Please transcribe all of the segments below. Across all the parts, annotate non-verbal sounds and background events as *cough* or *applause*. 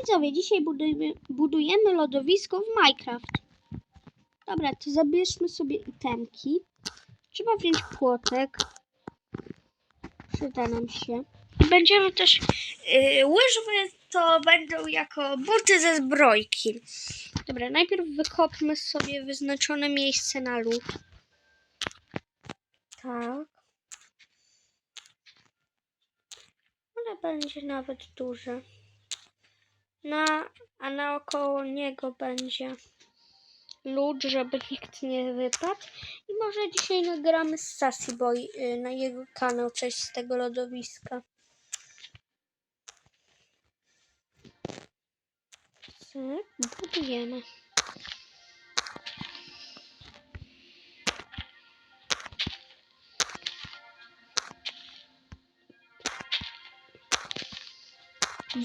widzowie, dzisiaj budujemy, budujemy lodowisko w Minecraft. Dobra, to zabierzmy sobie itemki. Trzeba wziąć płotek. Przyda nam się. Będziemy też... Yy, łyżwy to będą jako buty ze zbrojki. Dobra, najpierw wykopmy sobie wyznaczone miejsce na lód. Tak. Ale będzie nawet duże. Na, a naokoło niego będzie lód, żeby nikt nie wypadł. I może dzisiaj nagramy z Sassy Boy y, na jego kanał coś z tego lodowiska. Budujemy.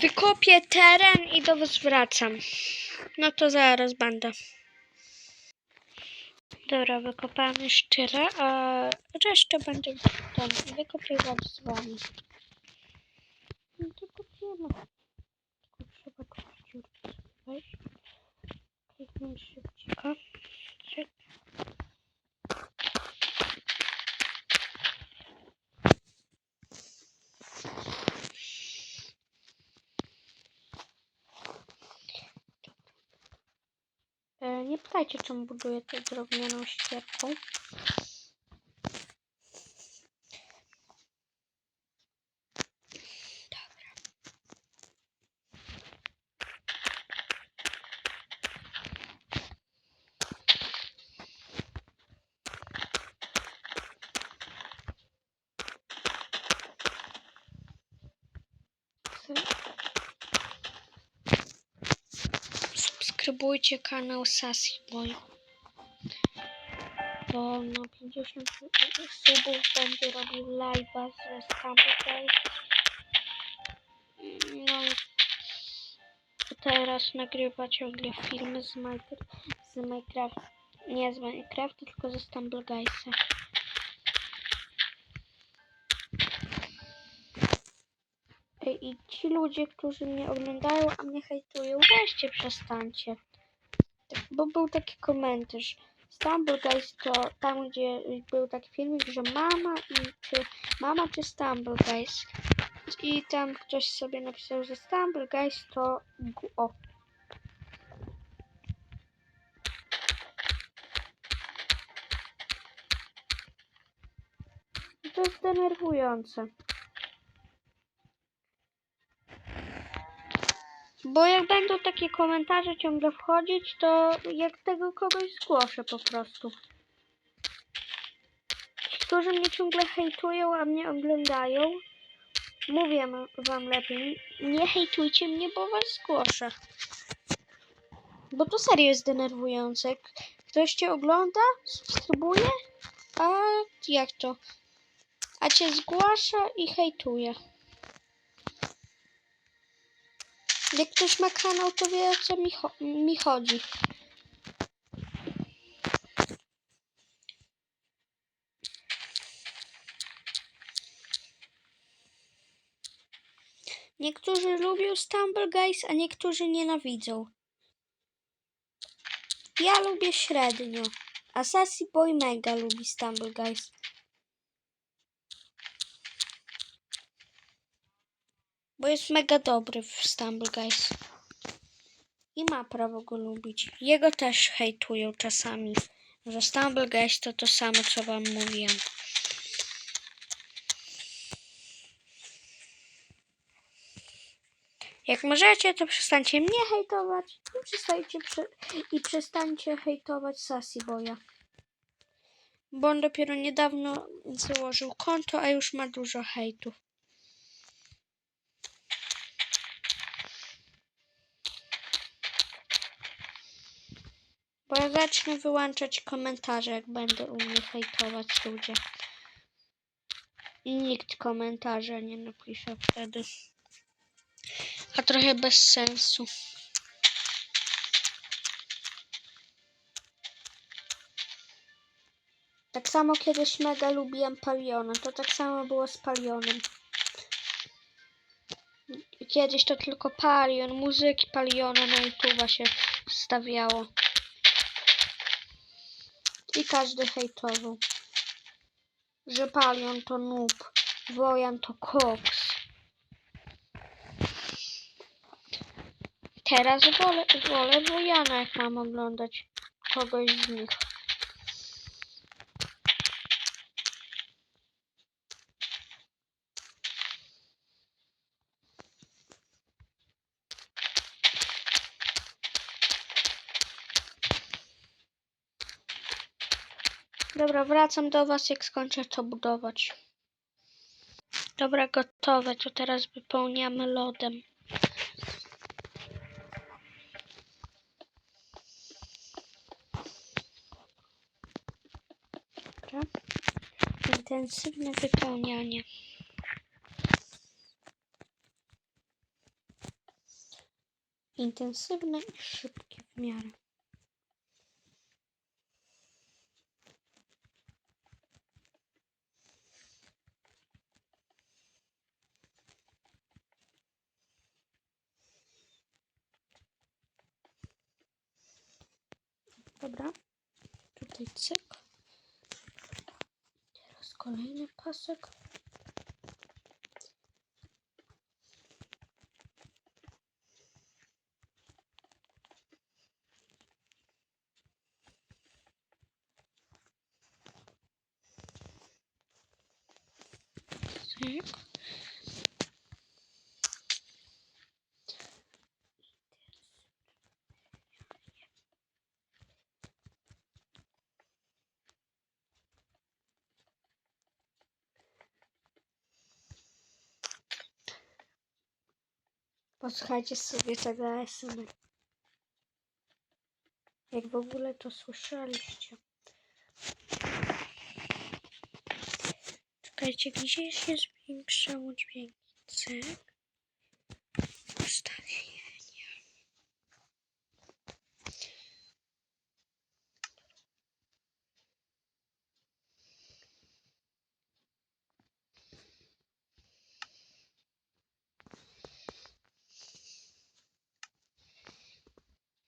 Wykopię teren i do was wracam. No to zaraz będę. Dobra, wykopałem już tyle, a resztę będę tam wykopywać z wami. No to kopiemy. Tylko trzeba tu dziurki. Kliknąć szybciej. Cyk. E, Nie pytajcie, czemu buduję tę drewnianą ścierką. Dobra. Cyk. Kanał Sassy Boy. Bo na 50 subów będzie robił live'a ze Stumble No teraz nagrywa ciągle filmy z, Minecraft, z Minecraft. Nie z Minecrafta, tylko ze Stumble Guysa. I ci ludzie, którzy mnie oglądają, a mnie hejtują, weźcie przestańcie. Bo był taki komentarz. Guys to tam, gdzie był taki filmik, że mama i czy mama czy Stumble Guys. I tam ktoś sobie napisał, że Stumble Guys to o. To jest denerwujące. Bo jak będą takie komentarze ciągle wchodzić, to jak tego kogoś zgłoszę po prostu. Którzy mnie ciągle hejtują, a mnie oglądają, mówię wam lepiej, nie hejtujcie mnie, bo was zgłoszę. Bo to serio jest denerwujące. Ktoś cię ogląda, subskrybuje, a jak to? A cię zgłasza i hejtuje. Jak ktoś ma kanał, to wie o co mi, cho- mi chodzi. Niektórzy lubią Stumble Guys, a niektórzy nienawidzą. Ja lubię średnio, a Sassy Boy mega lubi Stumble Guys. Bo jest mega dobry w Stumble Guys. I ma prawo go lubić. Jego też hejtują czasami. Że Stumble Guys to to samo, co wam mówiłem. Jak możecie, to przestańcie mnie hejtować i przestańcie, prze i przestańcie hejtować Sassy Boya. Bo on dopiero niedawno założył konto, a już ma dużo hejtów. Bo ja zacznę wyłączać komentarze, jak będę u mnie hejtować ludzie. Nikt komentarza nie napisze wtedy. A trochę bez sensu. Tak samo kiedyś mega lubiłem Paliona. To tak samo było z Palionem. Kiedyś to tylko Palion, muzyki Paliona na YouTube się wstawiało. Każdy hejtował. Że Palion to noob, Wojan to koks. Teraz wolę, wolę Wojana, jak mam oglądać kogoś z nich. Dobra, wracam do was, jak skończę to budować. Dobra, gotowe, to teraz wypełniamy lodem. Dobra. Intensywne wypełnianie. Intensywne i szybkie w miarę. Dobra. Tutaj cyk. Teraz kolejny pasek. Cyk. Posłuchajcie sobie tego ASMR. Jak w ogóle to słyszeliście. Czekajcie, gdzie się zwiększało dźwięki? Cyk.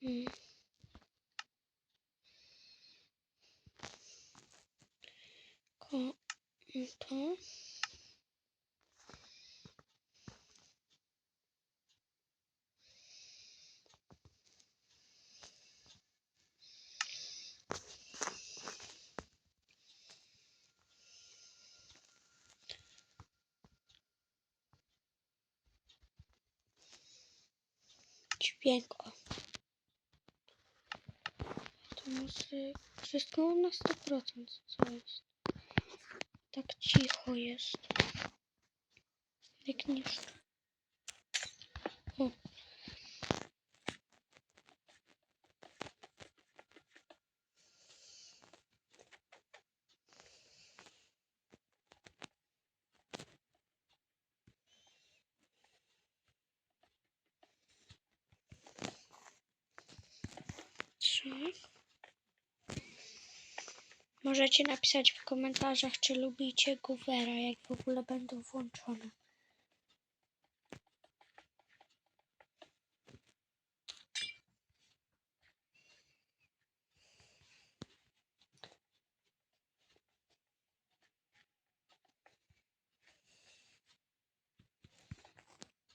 Mm. Ko to. Dźwięk, Wszystko na 100% co jest. Tak cicho jest. Niż... O. Trzy. Możecie napisać w komentarzach, czy lubicie Goovera, jak w ogóle będą włączone.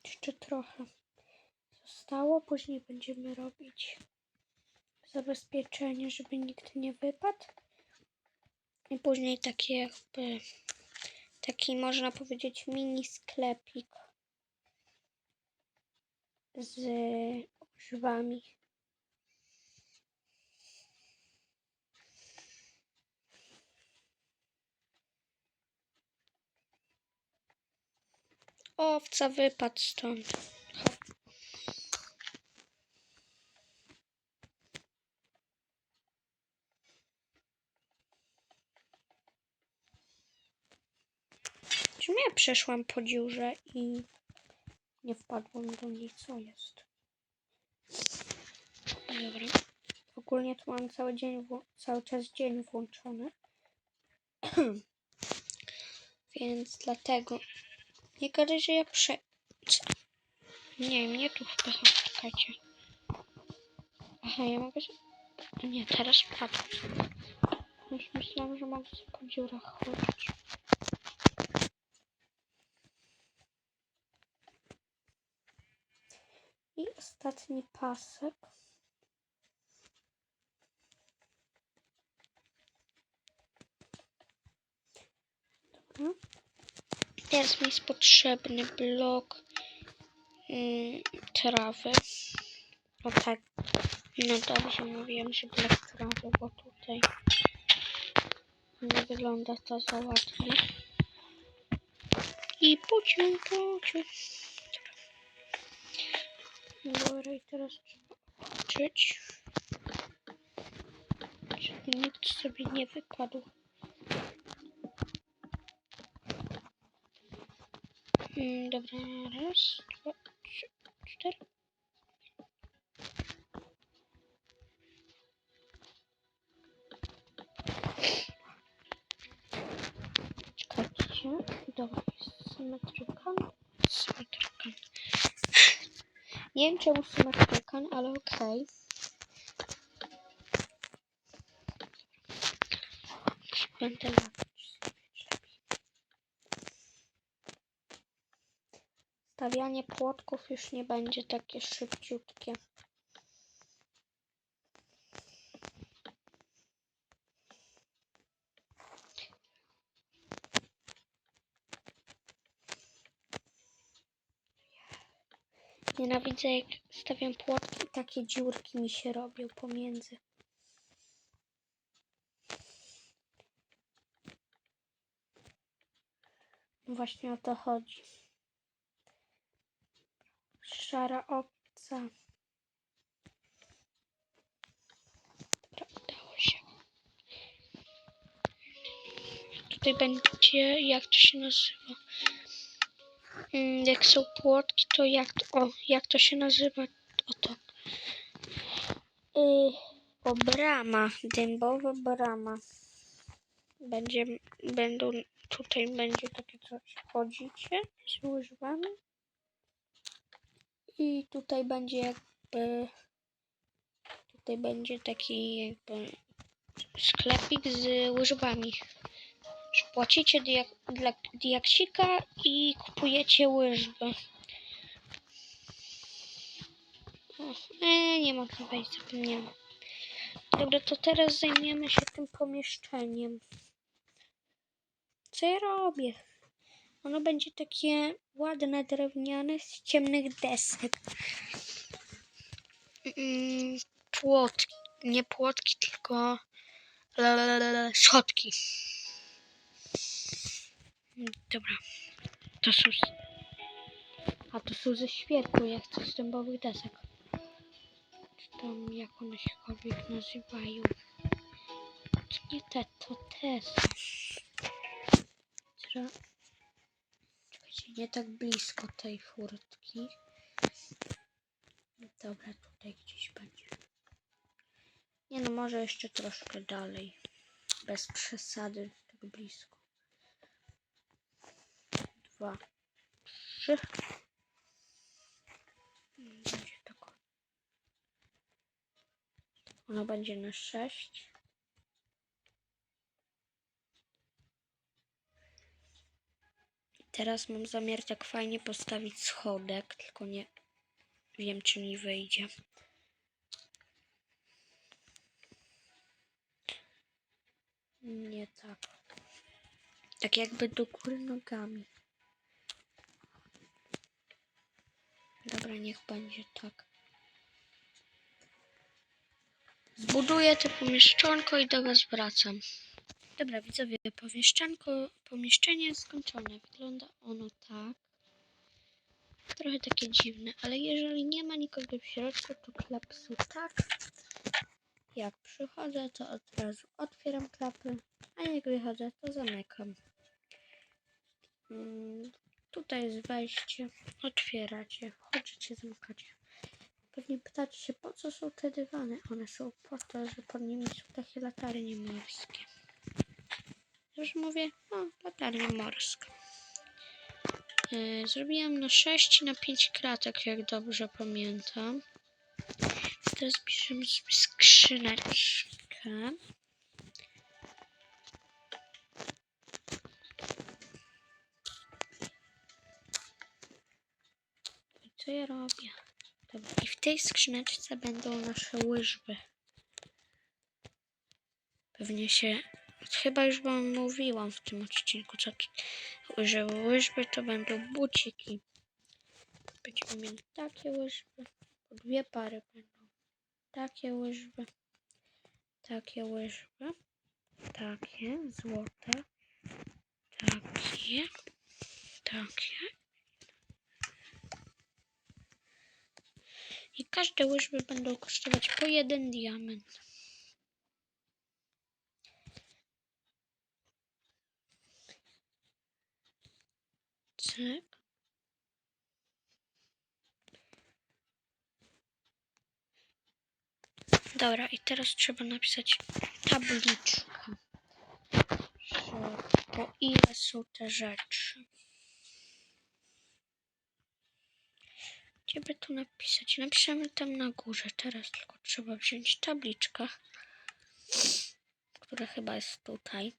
Jeszcze trochę zostało, później będziemy robić zabezpieczenie, żeby nikt nie wypadł. I później takie jakby taki można powiedzieć mini sklepik z grzybami. Owca wypadł stąd. Czemu ja przeszłam po dziurze i nie wpadłam do niej? Co jest? Dobra. Ogólnie tu mam cały dzień, cały czas dzień włączony. *clears throat* Więc dlatego nie gadaj, że ja prze... co? Nie, mnie tu wpychał, czekajcie. Aha, ja mogę... się- Nie, teraz padł. Już myślałam, że mogę sobie po dziurach chodzić. I ostatni pasek. Dobra. Teraz mi jest potrzebny blok mm, trawy. O tak. No dobrze mówiłem, że blok trawy, bo tutaj nie wygląda to za ładnie. I pociąg, pociąg. Dobra, i teraz trzeba patrzeć, żeby nikt sobie nie wypadł. Mm, Dobra, raz, dwa, trzy, cztery. Czekajcie. Dobra, jest symetrykan. Nie wiem czemu symetrykan, ale okej. Latać. Stawianie płotków już nie będzie takie szybciutkie. Nienawidzę jak stawiam płotki i takie dziurki mi się robią pomiędzy. Właśnie o to chodzi. Szara obca. Dobra, udało się. Tutaj będzie, jak to się nazywa? Mm, Jak są płotki, to jak to, o, jak to się nazywa? Oto. Yy, o, brama, dębowa brama. Będzie, będą, tutaj będzie takie coś, wchodzicie z łyżwami. I tutaj będzie jakby, tutaj będzie taki jakby sklepik z łyżwami. Płacicie dla diaksika i kupujecie łyżwy. E, nie mogę wejść, zapomniałam. Dobra, to teraz zajmiemy się tym pomieszczeniem. Co ja robię? Ono będzie takie ładne, drewniane, z ciemnych desek. Mm, płotki, nie płotki, tylko schodki. Dobra, to są... A to są ze świerku, jak to dębowych desek. Czy tam, jak one siekolwiek nazywają. To nie te, to te są. Trzeba... Czekajcie, nie tak blisko tej furtki. Dobra, tutaj gdzieś będzie. Nie no, może jeszcze troszkę dalej. Bez przesady, tak blisko. Dwa, trzy. Będzie tak. Ono będzie na sześć. Teraz mam zamiar tak fajnie postawić schodek, tylko nie wiem, czy mi wyjdzie. Nie tak. Tak jakby do góry nogami. Dobra, niech będzie tak. Zbuduję to pomieszczonko i do Was wracam. Dobra, widzowie, pomieszczanko, pomieszczenie skończone. Wygląda ono tak. Trochę takie dziwne, ale jeżeli nie ma nikogo w środku, to klapsu tak. Jak przychodzę, to od razu otwieram klapy, a jak wychodzę, to zamykam. Tutaj jest wejście, otwieracie, wchodzicie, zamykacie. Pewnie pytacie się, po co są te dywany? One są po to, że pod nimi są takie latarnie morskie. Już mówię, no, latarnia morska. Yy, zrobiłam na 6 i na 5 kratek, jak dobrze pamiętam. Teraz bierzemy sobie skrzyneczkę. Co ja robię? Dobra, i w tej skrzyneczce będą nasze łyżwy. Pewnie się. Chyba już wam mówiłam w tym odcinku, co, że łyżwy to będą buciki. Będziemy mieli takie łyżwy. Dwie pary będą. Takie łyżwy. Takie łyżwy. Takie złote. Takie. Takie. I każde łyżwy będą kosztować po jeden diament. Cyk. Dobra, i teraz trzeba napisać tabliczkę, po ile są te rzeczy. By tu napisać? Napiszemy tam na górze. Teraz tylko trzeba wziąć tabliczkę, która chyba jest tutaj.